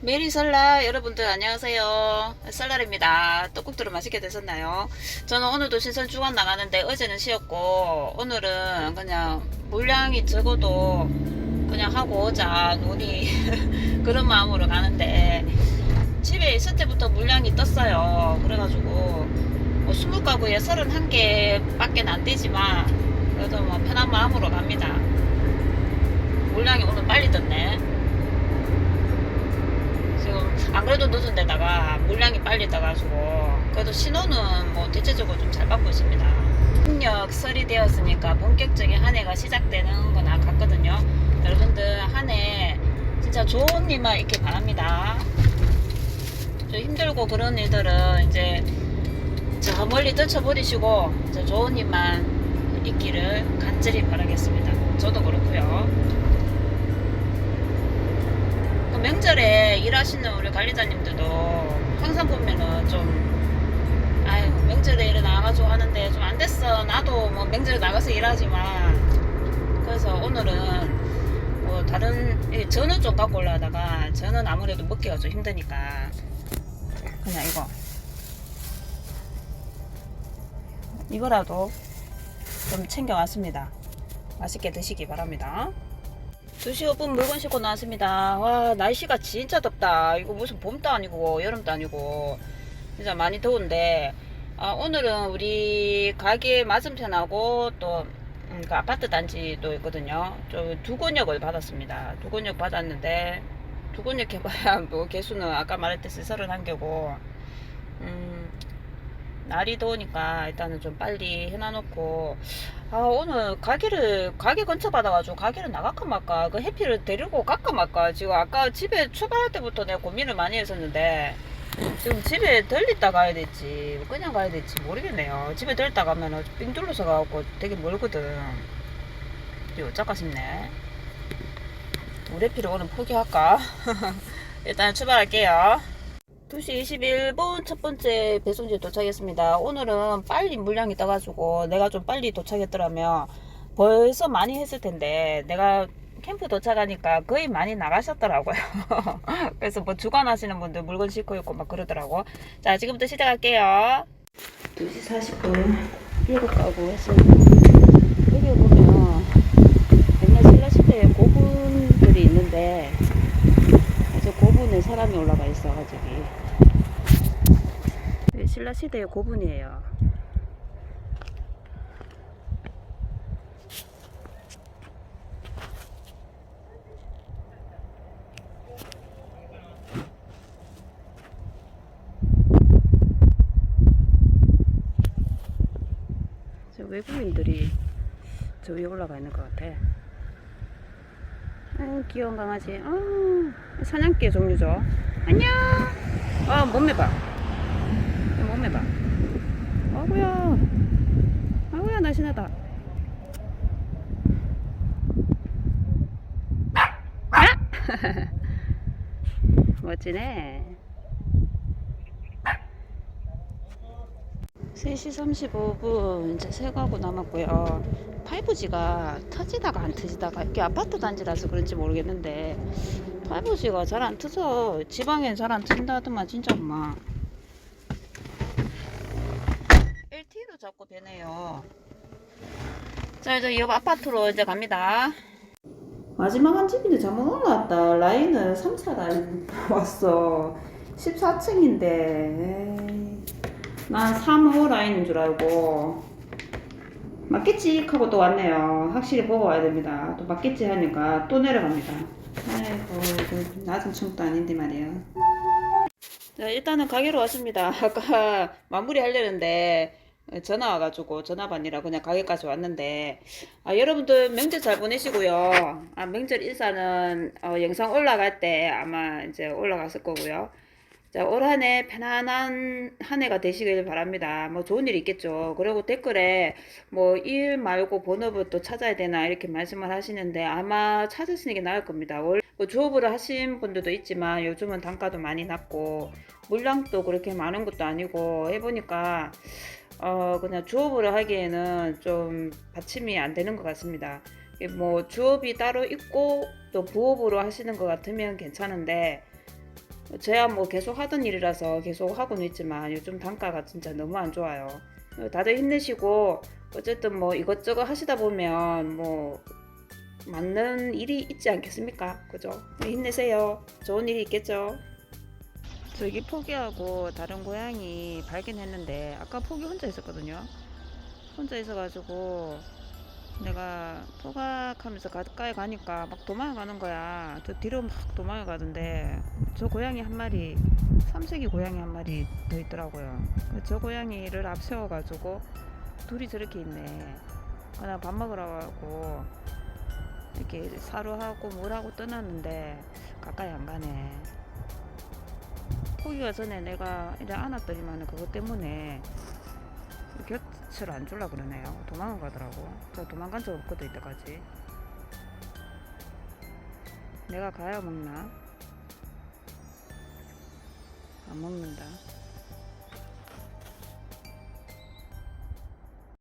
메리 설날 여러분들 안녕하세요. 설날입니다. 떡국들은 맛있게 드셨나요? 저는 오늘도 신선 주간 나가는데 어제는 쉬었고 오늘은 그냥 물량이 적어도 그냥 하고 오자 눈이. 그런 마음으로 가는데. 집에 있을 때부터 물량이 떴어요. 그래가지고 뭐 20가구에 31개 밖에 안 되지만 그래도 뭐 편한 마음으로 갑니다. 물량이 오늘 빨리 떴네 안 그래도 늦은 데다가 물량이 빨리 떠가지고 그래도 신호는 뭐 대체적으로 좀 잘 받고 있습니다. 풍력 설이 되었으니까 본격적인 한 해가 시작되는 거나 같거든요. 여러분들 한 해 진짜 좋은 일만 있길 바랍니다. 좀 힘들고 그런 일들은 이제 저 멀리 떨쳐버리시고 저 좋은 일만 있기를 간절히 바라겠습니다. 저도 그렇고요. 그 명절에 일하시는 우리 관리자님들도 항상 보면은 좀 아유 명절에 일 나가가지고 하는데 좀 안 됐어. 나도 뭐 명절에 나가서 일하지만. 그래서 오늘은 뭐 다른 이 전은 좀 갖고 올라다가 저는 아무래도 먹기가 좀 힘드니까 그냥 이거. 이거라도 좀 챙겨왔습니다. 맛있게 드시기 바랍니다 2시 5분 물건 싣고 나왔습니다. 와, 날씨가 진짜 덥다. 이거 무슨 봄도 아니고, 여름도 아니고, 진짜 많이 더운데, 아, 오늘은 우리 가게 맞은편하고 또, 음, 그 아파트 단지도 있거든요. 좀 두곤역을 받았습니다. 두곤역 받았는데, 두곤역 해봐야 뭐 개수는 아까 말했듯이 31개고, 음, 날이 더우니까 일단은 좀 빨리 해놔놓고. 아 오늘 가게를 가게 근처 받아가지고 가게를 나갈까 말까? 그 해피를 데리고 갈까 말까? 지금 아까 집에 출발할 때부터 내가 고민을 많이 했었는데 지금 집에 들렸다 가야 될지 그냥 가야 될지 모르겠네요. 집에 들렸다 가면은 삥 둘러서 가고 되게 멀거든. 어쩔까 싶네. 우리 해피를 오늘 포기할까? 일단 출발할게요 2시 21분 첫 번째 배송지에 도착했습니다. 오늘은 빨리 물량이 떠가지고 내가 좀 빨리 도착했더라면 벌써 많이 했을 텐데 내가 캠프 도착하니까 거의 많이 나가셨더라고요. 그래서 뭐 주관하시는 분들 물건 싣고 있고 막 그러더라고. 자, 지금부터 시작할게요. 2시 40분 7가구 했습니다. 여기 보면 옛날 신라 시대에 고분들이 있는데 저 고분에 사람이 올라가 있어가지고 네, 신라 시대의 고분이에요. 저 외국인들이 저 위에 올라가 있는 것 같아. 아유, 귀여운 강아지. 어, 사냥개 종류죠. 안녕. 아, 몸매 봐. 몸매 봐. 아구야. 아구야, 날씬하다. 아! 멋지네. 3시 35분 이제 세 가구 남았고요. 5G가 터지다가 안 터지다가 이게 아파트 단지라서 그런지 모르겠는데 5G가 잘안 터져. 지방엔 잘안 터진다 하더만 진짜 엄마. LTE로 자꾸 되네요. 자 이제 옆 아파트로 이제 갑니다. 마지막 한 집인데 잘못 올라왔다. 라인은 3, 4라인 왔어. 14층인데. 난 3, 5 라인인 줄 알고 맞겠지 하고 또 왔네요. 확실히 보고 와야 됩니다. 또 맞겠지 하니까 또 내려갑니다. 아이고 그 낮은 층도 아닌데 말이에요. 자 일단은 가게로 왔습니다. 아까 마무리 하려는데 전화 와가지고 전화 받느라 그냥 가게까지 왔는데 아, 여러분들 명절 잘 보내시고요. 아, 명절 인사는 어, 영상 올라갈 때 아마 이제 올라갔을 거고요. 자, 올 한 해 편안한 한 해가 되시길 바랍니다. 뭐 좋은 일 있겠죠. 그리고 댓글에 뭐 일 말고 본업을 또 찾아야 되나 이렇게 말씀을 하시는데 아마 찾으시는 게 나을 겁니다. 원뭐 주업으로 하신 분들도 있지만 요즘은 단가도 많이 낮고 물량도 그렇게 많은 것도 아니고 해보니까 어 그냥 주업으로 하기에는 좀 받침이 안 되는 것 같습니다. 뭐 주업이 따로 있고 또 부업으로 하시는 것 같으면 괜찮은데 저야 뭐 계속 하던 일이라서 계속 하고는 있지만 요즘 단가가 진짜 너무 안 좋아요. 다들 힘내시고 어쨌든 뭐 이것저것 하시다 보면 뭐 맞는 일이 있지 않겠습니까? 그죠? 네, 힘내세요. 좋은 일이 있겠죠? 저기 포기하고 다른 고양이 발견했는데 아까 포기 혼자 있었거든요. 혼자 있어가지고 내가 포각하면서 가까이 가니까 막 도망가는 거야. 저 뒤로 막 도망가던데 저 고양이 한 마리 삼색이 고양이 한 마리 더 있더라고요. 저 고양이를 앞세워가지고 둘이 저렇게 있네. 그나 밥 먹으러 가고 이렇게 사료하고 물하고 떠났는데 가까이 안 가네. 포기가 전에 내가 이제 안았더니만 그것 때문에 곁 을안 줄라 그러네요. 도망을 가더라고. 저 도망간 적 없거든 이때까지. 내가 가야 먹나? 안 먹는다.